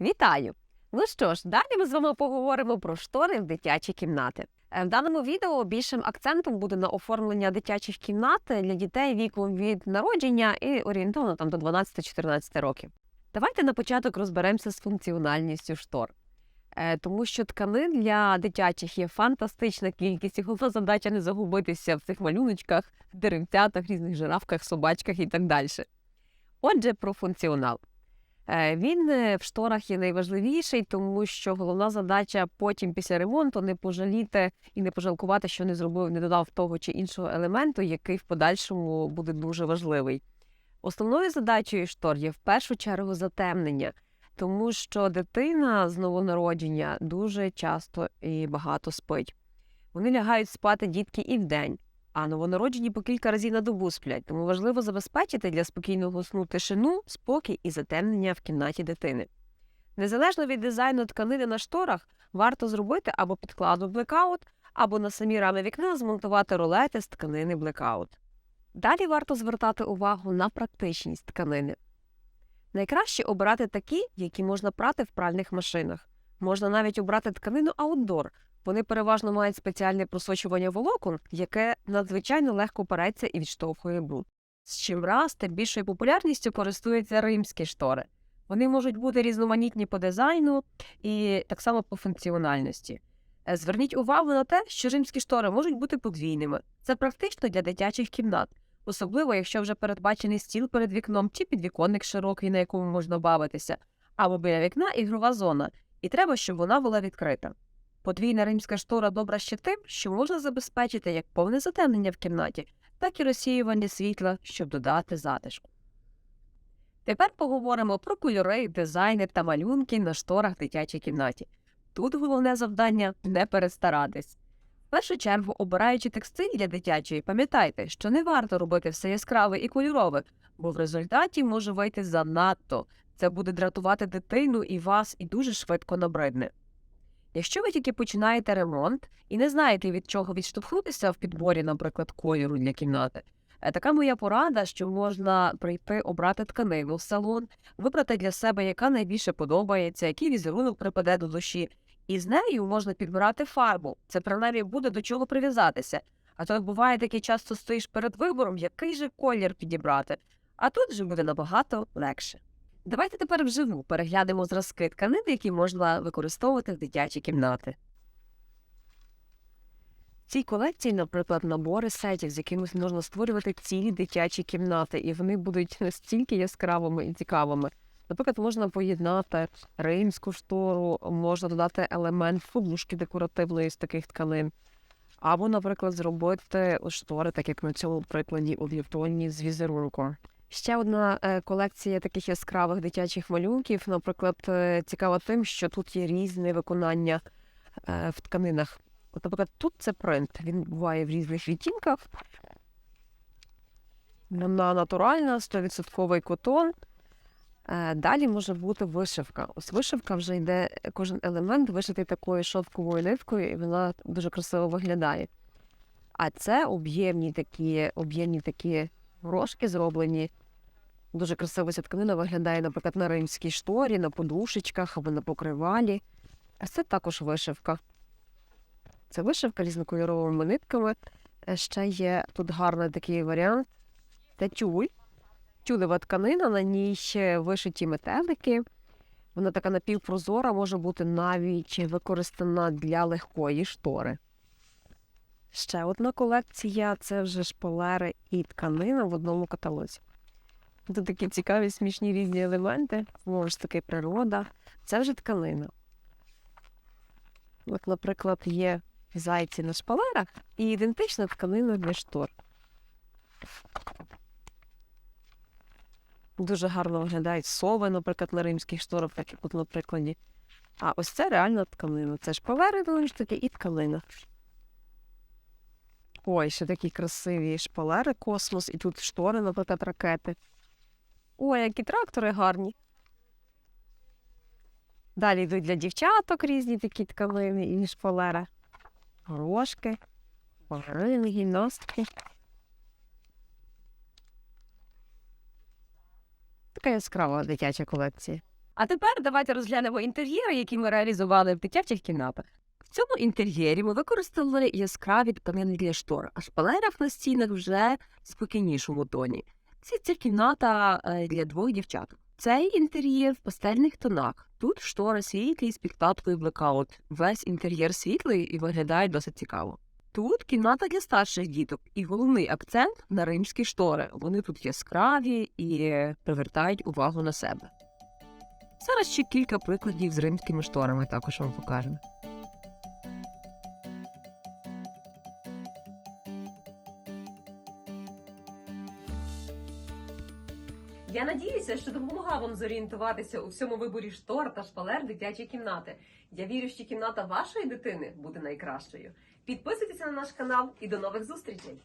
Вітаю! Ну що ж, далі ми з вами поговоримо про штори в дитячі кімнати. Е, В даному відео більшим акцентом буде на оформлення дитячих кімнат для дітей віком від народження і орієнтовно там до 12-14 років. Давайте на початок розберемося з функціональністю штор. Е, Тому що тканин для дитячих є фантастична кількість, і головна задача не загубитися в цих малюночках, деревцятах, різних жирафках, собачках і так далі. Отже, про функціонал. Е, Він е, в шторах є найважливіший, тому що головна задача потім після ремонту не пожаліти і не пожалкувати, що не зробив, не додав того чи іншого елементу, який в подальшому буде дуже важливий. Основною задачею штор є в першу чергу затемнення, тому що дитина з новонародження дуже часто і багато спить. Вони лягають спати дітки і вдень, а новонароджені по кілька разів на добу сплять, тому важливо забезпечити для спокійного сну тишину, спокій і затемнення в кімнаті дитини. Незалежно від дизайну тканини на шторах, варто зробити або підкладу блекаут, або на самі рами вікна змонтувати ролети з тканини блекаут. Далі варто звертати увагу на практичність тканини. Найкраще обирати такі, які можна прати в пральних машинах. Можна навіть обрати тканину аутдор, вони переважно мають спеціальне просочування волокон, яке надзвичайно легко переться і відштовхує бруд. З чим раз тим більшою популярністю користуються римські штори. Вони можуть бути різноманітні по дизайну і так само по функціональності. Е, Зверніть увагу на те, що римські штори можуть бути подвійними. Це практично для дитячих кімнат, особливо якщо вже передбачений стіл перед вікном чи підвіконник широкий, на якому можна бавитися, або біля вікна ігрова зона, і треба, щоб вона була відкрита. Подвійна римська штора добра ще тим, що можна забезпечити як повне затемнення в кімнаті, так і розсіювання світла, щоб додати затишку. Тепер поговоримо про кольори, дизайни та малюнки на шторах дитячій кімнаті. Тут головне завдання не перестаратись. В першу чергу, обираючи текстиль для дитячої, пам'ятайте, що не варто робити все яскраве і кольорове, бо в результаті може вийти занадто. Це буде дратувати дитину і вас, і дуже швидко набридне. Якщо ви тільки починаєте ремонт і не знаєте, від чого відштовхнутися в підборі, наприклад, кольору для кімнати, е, така моя порада, що можна прийти обрати тканину в салон, вибрати для себе, яка найбільше подобається, який візерунок припаде до душі, і з нею можна підбирати фарбу. Це принаймні буде до чого прив'язатися. А то буває таке часто стоїш перед вибором, який же колір підібрати. А тут вже буде набагато легше. Давайте тепер вживу переглянемо зразки тканин, які можна використовувати в дитячі кімнати. В цій колекції, наприклад, набори сетів, з якими можна створювати цілі дитячі кімнати, і вони будуть настільки яскравими і цікавими. Наприклад, можна поєднати римську штору, можна додати елемент подушки декоративної з таких тканин, або, наприклад, зробити штори, так як на цьому прикладі об'єктовані з візерунком. Ще одна е, колекція таких яскравих дитячих малюнків, наприклад, е, цікава тим, що тут є різне виконання е, в тканинах. От, наприклад, тут це принт, він буває в різних відтінках. Вона натуральна, 100% котон. Далі може бути вишивка. Ось вишивка вже йде, кожен елемент вишитий такою шовковою ниткою, і вона дуже красиво виглядає. А це об'ємні такі, об'ємні такі рожки зроблені. Дуже красиво ця тканина виглядає, наприклад, на римській шторі, на подушечках або на покривалі. А це також вишивка. Це вишивка різнокольоровими нитками. Е, Ще є тут гарний такий варіант. Це тюль. Тюлева тканина, на ній ще вишиті метелики. Вона така напівпрозора, може бути навіть використана для легкої штори. Ще одна колекція це вже шпалери і тканина в одному каталозі. Тут такі цікаві, смішні різні елементи. Знову ж таки, природа. Це вже тканина. От, наприклад, є зайці на шпалерах і ідентична тканина для штор. Дуже гарно виглядають сови, наприклад, на римських шторах, як от на прикладі. А ось це реальна тканина. Це шпалери, знову ж таки, і тканина. Ой, ще такі красиві шпалери космос, і тут штори, наприклад, ракети. Ой, які трактори гарні. Далі йдуть для дівчаток різні такі тканини і шпалери. Горошки, балерини, гімнастки. Така яскрава дитяча колекція. А тепер давайте розглянемо інтер'єри, які ми реалізували в дитячих кімнатах. В цьому інтер'єрі ми використали яскраві тканини для штор, а шпалерах на стінах вже в спокійнішому тоні. Це, це кімната е, для двох дівчат. Цей інтер'єр в пастельних тонах. Тут штори світлі з підкладкою блекаут. Весь інтер'єр світлий і виглядає досить цікаво. Тут кімната для старших діток, і головний акцент на римські штори. Вони тут яскраві і привертають увагу на себе. Зараз ще кілька прикладів з римськими шторами також вам покажемо. Я надіюся, що допомогла вам зорієнтуватися у всьому виборі штор та шпалер дитячої кімнати. Я вірю, що кімната вашої дитини буде найкращою. Підписуйтеся на наш канал і до нових зустрічей!